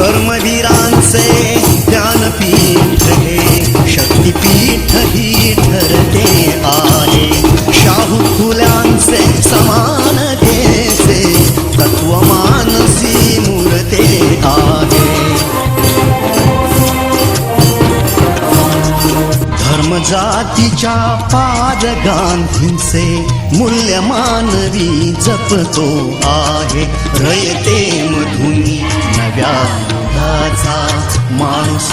कर्मवीरांचे ज्ञानपीठ हे शक्तिपीठ ही ठरते आहे. शाहू फुल्यांचे समानतेचे तत्वमानसी मूर्ते आहे. धर्म जातीच्या पाद गांधींचे मूल्य मानवी जपतो आहे. रयते माणूस